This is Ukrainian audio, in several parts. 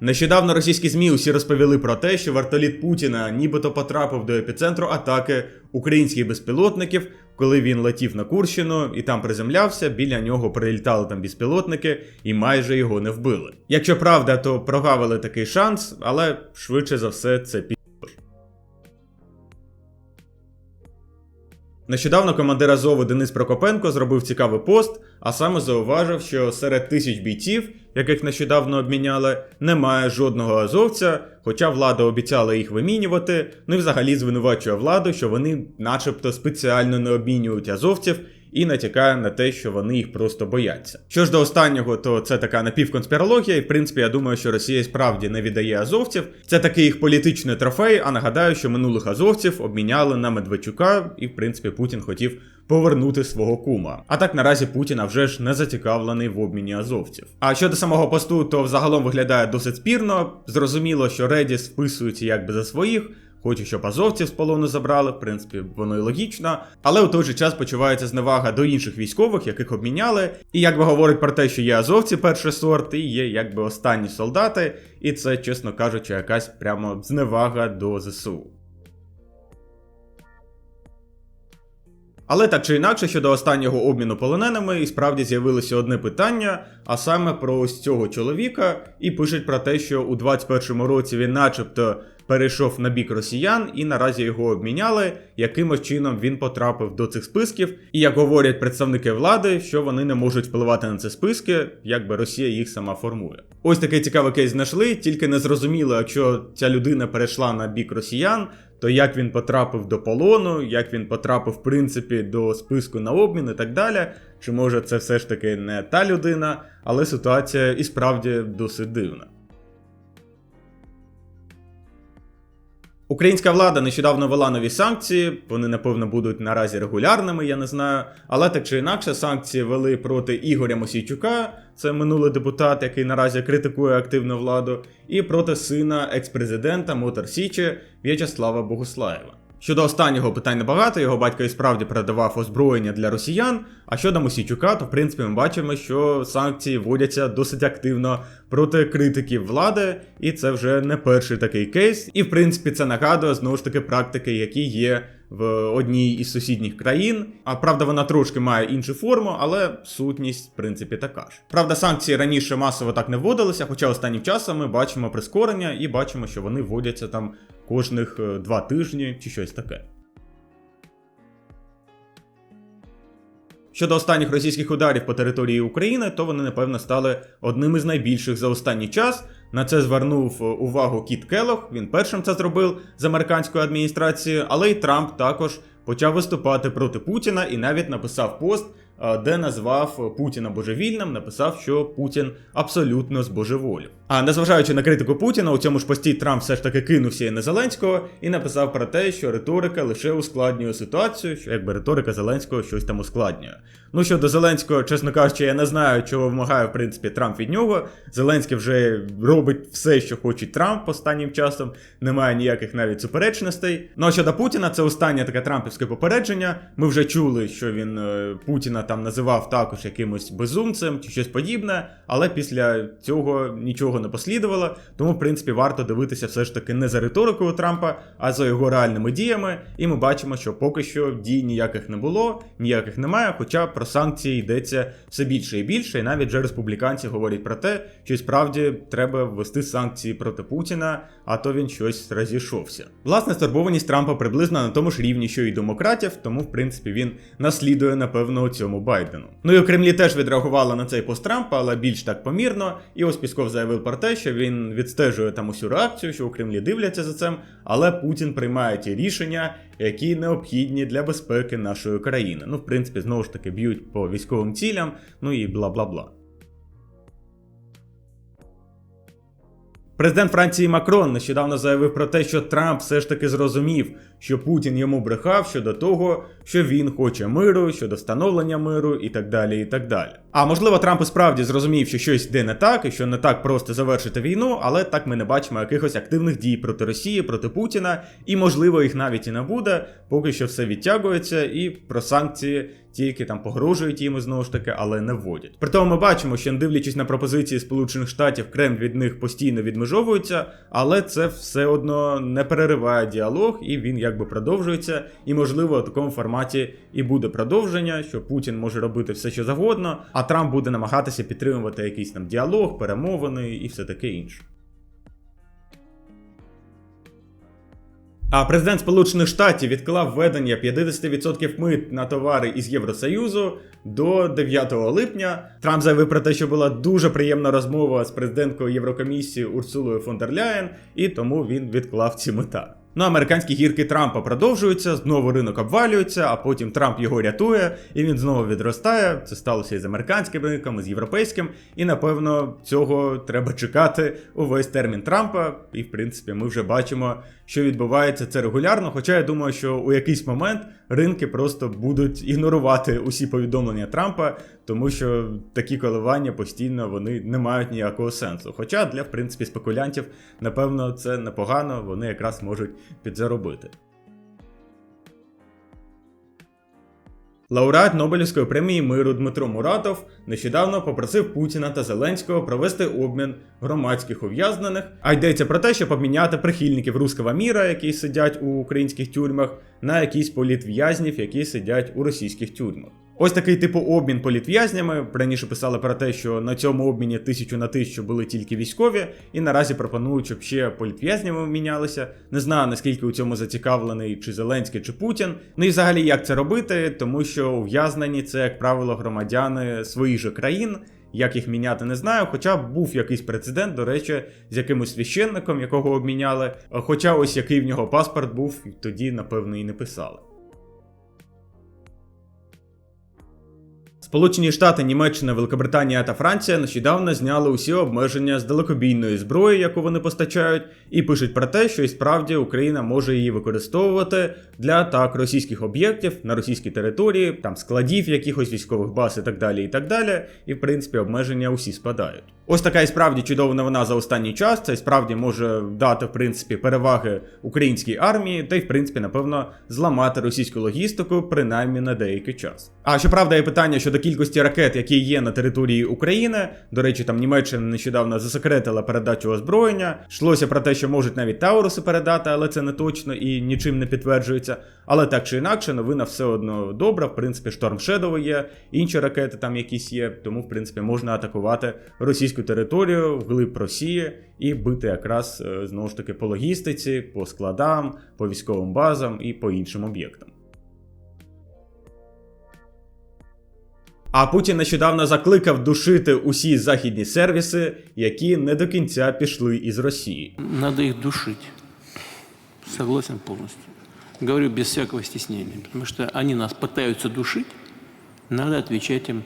Нещодавно російські ЗМІ усі розповіли про те, що вертоліт Путіна нібито потрапив до епіцентру атаки українських безпілотників, коли він летів на Курщину і там приземлявся, біля нього прилітали там безпілотники і майже його не вбили. Якщо правда, то прогавили такий шанс, але швидше за все це пі. Нещодавно командир Азову Денис Прокопенко зробив цікавий пост, а саме зауважив, що серед тисяч бійців, яких нещодавно обміняли, немає жодного азовця, хоча влада обіцяла їх вимінювати, ну і взагалі звинувачує владу, що вони начебто спеціально не обмінюють азовців і натякає на те, що вони їх просто бояться. Що ж до останнього, то це така напівконспірологія, і в принципі я думаю, що Росія справді не віддає азовців. Це такий їх політичний трофей. А нагадаю, що минулих азовців обміняли на Медведчука, і в принципі Путін хотів повернути свого кума. А так наразі Путіна вже ж не зацікавлений в обміні азовців. А щодо самого посту, то взагалом виглядає досить спірно. Зрозуміло, що Редіс вписується якби за своїх. Хочу, щоб азовців з полону забрали, в принципі, воно і логічно. Але у той же час почувається зневага до інших військових, яких обміняли. І якби говорить про те, що є азовці перший сорт, і є якби останні солдати, і це, чесно кажучи, якась прямо зневага до ЗСУ. Але так чи інакше, щодо останнього обміну полоненими, і справді з'явилося одне питання, а саме про ось цього чоловіка, і пишуть про те, що у 21-му році він, начебто, перейшов на бік росіян, і наразі його обміняли. Якимось чином він потрапив до цих списків. І як говорять представники влади, що вони не можуть впливати на ці списки, якби Росія їх сама формує. Ось такий цікавий кейс знайшли, тільки не зрозуміло, якщо ця людина перейшла на бік росіян. То як він потрапив до полону, як він потрапив, в принципі, до списку на обмін і так далі. Чи може це все ж таки не та людина, але ситуація і справді досить дивна. Українська влада нещодавно ввела нові санкції, вони, напевно, будуть наразі регулярними, я не знаю. Але так чи інакше, санкції вели проти Ігоря Мосійчука, це минулий депутат, який наразі критикує активну владу, і проти сина експрезидента Мотор Січі В'ячеслава Богуслаєва. Щодо останнього питань небагато, його батько і справді передавав озброєння для росіян. А щодо Мосійчука, то в принципі ми бачимо, що санкції вводяться досить активно проти критиків влади, і це вже не перший такий кейс. І в принципі це нагадує знову ж таки практики, які є в одній із сусідніх країн. А правда, вона трошки має іншу форму, але сутність, в принципі, така ж. Правда, санкції раніше масово так не вводилися, хоча останнім часом ми бачимо прискорення і бачимо, що вони вводяться там кожних е, два тижні чи щось таке. Щодо останніх російських ударів по території України, то вони, напевно, стали одним із найбільших за останній час. На це звернув увагу Кіт Келох. Він першим це зробив з американської адміністрації, але й Трамп також почав виступати проти Путіна і навіть написав пост, де назвав Путіна божевільним, написав, що Путін абсолютно збожеволів. А незважаючи на критику Путіна, у цьому ж пості Трамп все ж таки кинувся і на Зеленського і написав про те, що риторика лише ускладнює ситуацію, що якби риторика Зеленського щось там ускладнює. Ну щодо Зеленського, чесно кажучи, я не знаю, чого вимагає в принципі Трамп від нього. Зеленський вже робить все, що хоче Трамп останнім часом, немає ніяких навіть суперечностей. Ну а щодо Путіна, це останнє таке трампівське попередження. Ми вже чули, що він е, Путіна там називав також якимось безумцем чи щось подібне, але після цього нічого не послідувало. Тому, в принципі, варто дивитися все ж таки не за риторикою Трампа, а за його реальними діями. І ми бачимо, що поки що дій ніяких не було, ніяких немає. Хоча про санкції йдеться все більше і більше, і навіть вже республіканці говорять про те, що справді треба ввести санкції проти Путіна, а то він щось розійшовся. Власне, стурбованість Трампа приблизно на тому ж рівні, що і демократів, тому в принципі він наслідує напевно цьому Байдену. Ну і у Кремлі теж відреагували на цей пост Трампа, але більш так помірно. І ось Пісков заявив про те, що він відстежує там усю реакцію, що у Кремлі дивляться за цим, але Путін приймає ті рішення, які необхідні для безпеки нашої країни. Ну, в принципі, знову ж таки б'ють по військовим цілям, ну і бла бла бла. Президент Франції Макрон нещодавно заявив про те, що Трамп все ж таки зрозумів, що Путін йому брехав щодо того, що він хоче миру, щодо встановлення миру і так далі. і так далі. А можливо, Трамп і справді зрозумів, що щось йде не так, і що не так просто завершити війну, але так ми не бачимо якихось активних дій проти Росії, проти Путіна, і можливо їх навіть і не буде, поки що все відтягується, і про санкції тільки там погрожують їм знову ж таки, але не вводять. При тому ми бачимо, що не дивлячись на пропозиції Сполучених Штатів, Кремль від них постійно відмежовується, але це все одно не перериває діалог, і він якби продовжується. І можливо, в такому форматі і буде продовження, що Путін може робити все, що завгодно, а Трамп буде намагатися підтримувати якийсь там діалог, перемовини і все таке інше. А президент Сполучених Штатів відклав введення 50% мит на товари із Євросоюзу до 9 липня. Трамп заявив про те, що була дуже приємна розмова з президенткою Єврокомісії Урсулою фон дер Ляєн, і тому він відклав ці мета. Ну, американські гірки Трампа продовжуються, знову ринок обвалюється, а потім Трамп його рятує, і він знову відростає. Це сталося і з американським ринком, і з європейським. І напевно цього треба чекати увесь термін Трампа. І в принципі, ми вже бачимо, що відбувається це регулярно. Хоча я думаю, що у якийсь момент ринки просто будуть ігнорувати усі повідомлення Трампа, тому що такі коливання постійно вони не мають ніякого сенсу. Хоча для в принципі спекулянтів, напевно, це непогано, вони якраз можуть підзаробити. Лауреат Нобелівської премії миру Дмитро Муратов нещодавно попросив Путіна та Зеленського провести обмін громадських ув'язнених. А йдеться про те, щоб обміняти прихильників руского міра, які сидять у українських тюрмах, на якісь політв'язнів, які сидять у російських тюрмах. Ось такий типу обмін політв'язнями. Раніше писали про те, що на цьому обміні тисячу на тисячу були тільки військові, і наразі пропонують, щоб ще політв'язнями мінялися. Не знаю наскільки у цьому зацікавлений чи Зеленський, чи Путін. Ну і взагалі як це робити, тому що ув'язнені це, як правило, громадяни своїх же країн. Як їх міняти, не знаю. Хоча був якийсь прецедент, до речі, з якимось священником, якого обміняли. Хоча ось який в нього паспорт був, тоді, напевно, і не писали. Сполучені Штати, Німеччина, Великобританія та Франція нещодавно зняли усі обмеження з далекобійної зброї, яку вони постачають, і пишуть про те, що і справді Україна може її використовувати для атак російських об'єктів на російській території, там складів якихось військових баз і так далі. І так далі. І в принципі обмеження усі спадають. Ось така і справді чудова новина за останній час. Це і справді може дати в принципі переваги українській армії, та й в принципі, напевно, зламати російську логістику, принаймні на деякий час. А щоправда, є питання щодо кількості ракет, які є на території України. До речі, там Німеччина нещодавно засекретила передачу озброєння. Йшлося про те, що можуть навіть Тауруси передати, але це не точно і нічим не підтверджується. Але так чи інакше, новина все одно добра. В принципі, Шторм Shadow є, інші ракети там якісь є, тому в принципі можна атакувати російську територію вглиб Росії і бити якраз е, знову ж таки по логістиці, по складам, по військовим базам і по іншим об'єктам. А Путін нещодавно закликав душити усі західні сервіси, які не до кінця пішли із Росії. Надо їх душить. Согласен повністю. Говорю без всякого стеснения, потому что они нас пытаются душить, надо отвечать им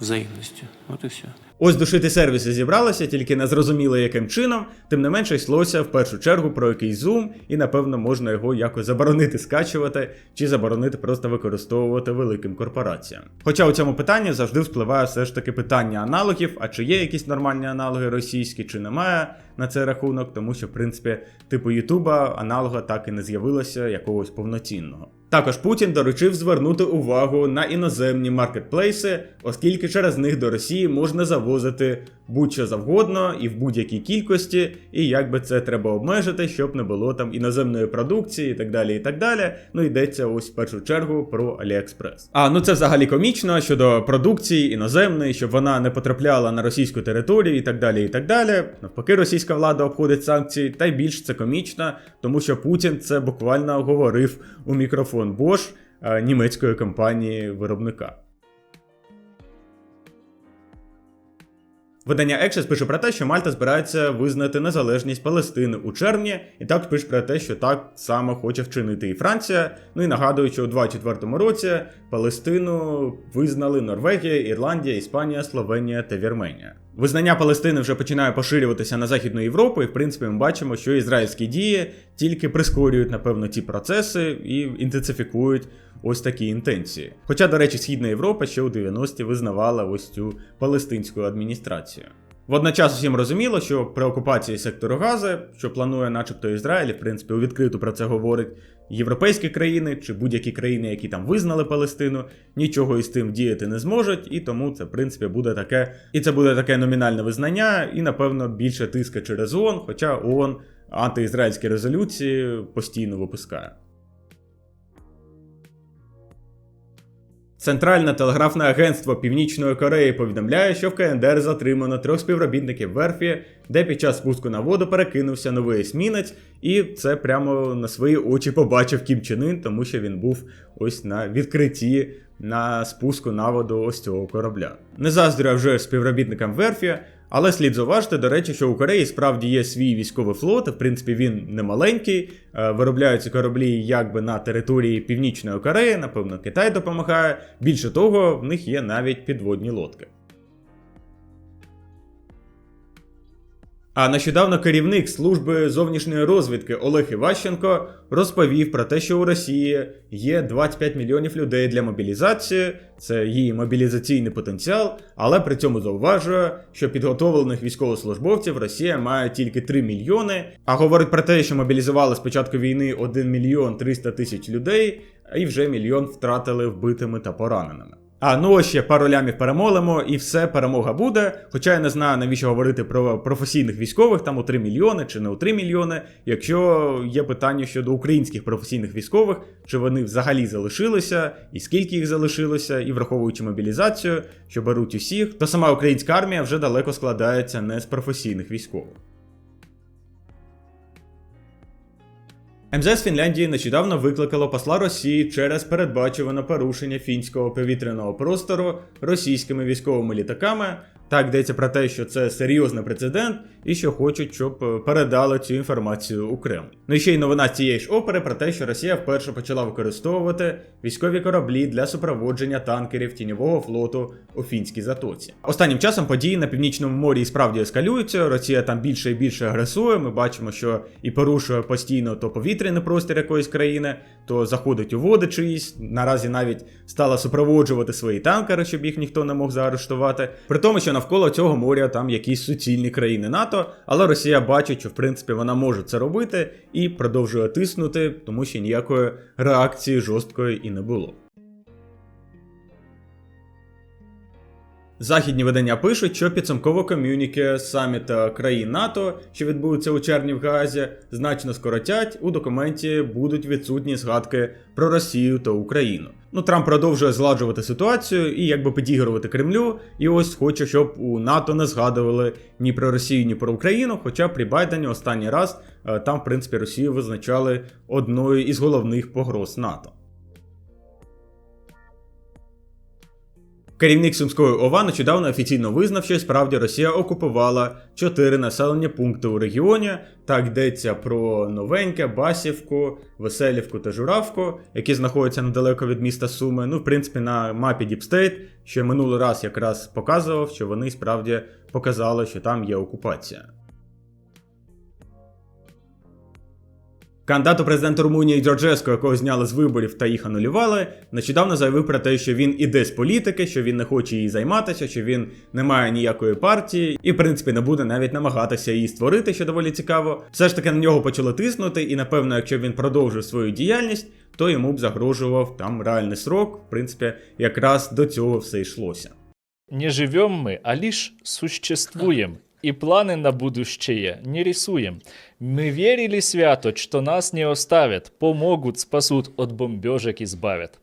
взаимностью. Вот и все. Ось душити сервіси зібралися, тільки не зрозуміло яким чином, тим не менше йшлося в першу чергу про якийсь зум, і напевно можна його якось заборонити скачувати чи заборонити просто використовувати великим корпораціям. Хоча у цьому питанні завжди впливає все ж таки питання аналогів, а чи є якісь нормальні аналоги російські, чи немає на цей рахунок, тому що в принципі типу Ютуба аналога так і не з'явилося якогось повноцінного. Також Путін доручив звернути увагу на іноземні маркетплейси, оскільки через них до Росії можна завозити будь-що завгодно і в будь-якій кількості, і як би це треба обмежити, щоб не було там іноземної продукції і так далі. і так далі. Ну йдеться ось в першу чергу про AliExpress. А ну це взагалі комічно щодо продукції іноземної, щоб вона не потрапляла на російську територію і так далі. і так далі. Навпаки, російська влада обходить санкції, та й більш це комічно, тому що Путін це буквально говорив у мікрофон Bosch е, німецької компанії виробника. Видання Екшес пише про те, що Мальта збирається визнати незалежність Палестини у червні, і також пише про те, що так само хоче вчинити і Франція. Ну і нагадую, що у 24-му році Палестину визнали Норвегія, Ірландія, Іспанія, Словенія та Вірменія. Визнання Палестини вже починає поширюватися на Західну Європу, і в принципі ми бачимо, що ізраїльські дії тільки прискорюють, напевно, ці процеси і інтенсифікують ось такі інтенції. Хоча, до речі, Східна Європа ще у 90-ті визнавала ось цю палестинську адміністрацію. Водночас усім розуміло, що при окупації сектору Гази, що планує, начебто, Ізраїль, в принципі, у відкриту про це говорить європейські країни чи будь-які країни, які там визнали Палестину, нічого із тим діяти не зможуть, і тому це, в принципі, буде таке, і це буде таке номінальне визнання, і, напевно, більше тиска через ООН, хоча ООН антиізраїльські резолюції постійно випускає. Центральне телеграфне агентство Північної Кореї повідомляє, що в КНДР затримано трьох співробітників верфі, де під час спуску на воду перекинувся новий есмінець, і це прямо на свої очі побачив Кім Чен Ін, тому що він був ось на відкритті на спуску на воду ось цього корабля. Не заздрю вже співробітникам верфі, але слід зауважити, до речі, що у Кореї справді є свій військовий флот. В принципі, він не маленький. е, Виробляються кораблі якби на території Північної Кореї. Напевно, Китай допомагає. Більше того, в них є навіть підводні лодки. А нещодавно керівник служби зовнішньої розвідки Олег Іващенко розповів про те, що у Росії є 25 мільйонів людей для мобілізації, це її мобілізаційний потенціал, але при цьому зауважує, що підготовлених військовослужбовців Росія має тільки 3 мільйони, а говорить про те, що мобілізували з початку війни 1 мільйон 300 тисяч людей, і вже мільйон втратили вбитими та пораненими. А ну ось ще пару лямів перемолимо, і все, перемога буде. Хоча я не знаю, навіщо говорити про професійних військових, там у 3 мільйони чи не у 3 мільйони. Якщо є питання щодо українських професійних військових, чи вони взагалі залишилися, і скільки їх залишилося, і враховуючи мобілізацію, що беруть усіх, то сама українська армія вже далеко складається не з професійних військових. МЗС Фінляндії нещодавно викликало посла Росії через передбачуване порушення фінського повітряного простору російськими військовими літаками. Так йдеться про те, що це серйозний прецедент, і що хочуть, щоб е, передали цю інформацію у Кремль. Ну і ще й новина цієї ж опери про те, що Росія вперше почала використовувати військові кораблі для супроводження танкерів тіньового флоту у фінській затоці. Останнім часом події на північному морі і справді ескалюються. Росія там більше і більше агресує. Ми бачимо, що і порушує постійно то повітряний простір якоїсь країни, то заходить у води чиїсь. Наразі навіть стала супроводжувати свої танкери, щоб їх ніхто не мог заарештувати. При тому, що навколо цього моря там якісь суцільні країни НАТО, але Росія бачить, що в принципі вона може це робити і продовжує тиснути, тому що ніякої реакції жорсткої і не було. Західні видання пишуть, що підсумково ком'юніке саміта країн НАТО, що відбудеться у червні в Газі, значно скоротять. У документі будуть відсутні згадки про Росію та Україну. Ну, Трамп продовжує зладжувати ситуацію і якби підігрувати Кремлю. І ось хоче, щоб у НАТО не згадували ні про Росію, ні про Україну. Хоча при Байдені останній раз е, там, в принципі, Росію визначали одною із головних погроз НАТО. Керівник Сумської ОВА нещодавно офіційно визнав, що справді Росія окупувала чотири населені пункти у регіоні. Так йдеться про Новеньке, Басівку, Веселівку та Журавку, які знаходяться недалеко від міста Суми. Ну, в принципі, на мапі Діпстейт, що минулий раз якраз показував, що вони справді показали, що там є окупація. Кандидат у президента Румунії Джорджеско, якого зняли з виборів та їх анулювали, нещодавно заявив про те, що він іде з політики, що він не хоче її займатися, що він не має ніякої партії, і в принципі не буде навіть намагатися її створити, що доволі цікаво. Все ж таки на нього почали тиснути, і напевно, якщо він продовжив свою діяльність, то йому б загрожував там реальний срок. В принципі, якраз до цього все йшлося. Не живем мы, а лишь существуем. И планы на будущее не рисуем. Мы верили свято, что нас не оставят, помогут, спасут, от бомбежек избавят.